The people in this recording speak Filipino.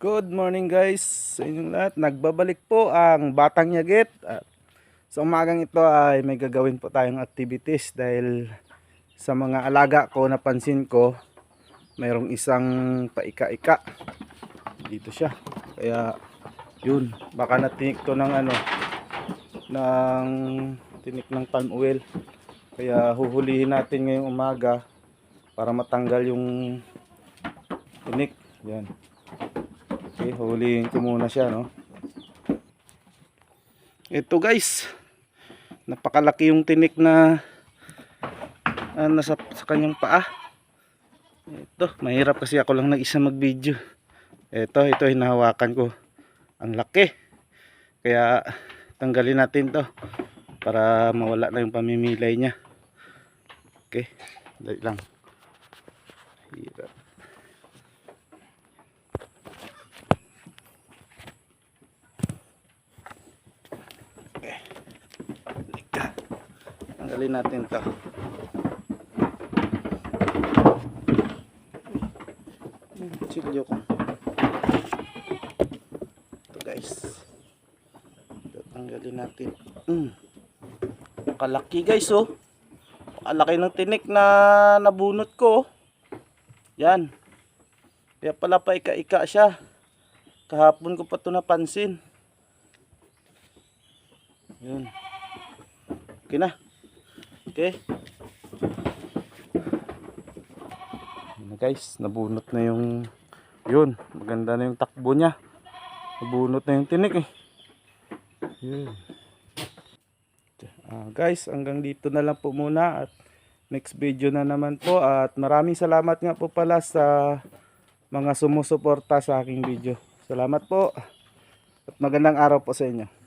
Good morning guys sa inyong lahat. Nagbabalik po ang Batang Yagit. At sa umagang ito ay may gagawin po tayong activities dahil sa mga alaga ko napansin ko mayroong isang paika-ika. Dito siya. Kaya yun, baka natinik to ng ano ng tinik ng palm oil. Kaya huhulihin natin ngayong umaga para matanggal yung tinik. Yan. Okay, hulihin ko muna siya, no? Ito guys, napakalaki yung tinik na ah, nasa sa kanyang paa. Ito, mahirap kasi ako lang nag-isa mag-video. Ito, ito hinahawakan ko. Ang laki. Kaya tanggalin natin to para mawala na yung pamimilay niya. Okay, dali lang. Hirap. Tanggalin natin to. Kutsilyo ko. Ito guys. Ito, tanggalin natin. Mm. Kalaki guys oh. Kalaki ng tinik na nabunot ko. oh. Yan. Kaya pala pa ika-ika siya. Kahapon ko pa ito napansin. Yun. Okay na. Okay. Na guys, nabunot na yung yun, maganda na yung takbo niya. Nabunot na yung tinik eh. Yun. Ah, guys, hanggang dito na lang po muna at next video na naman po at maraming salamat nga po pala sa mga sumusuporta sa aking video. Salamat po at magandang araw po sa inyo.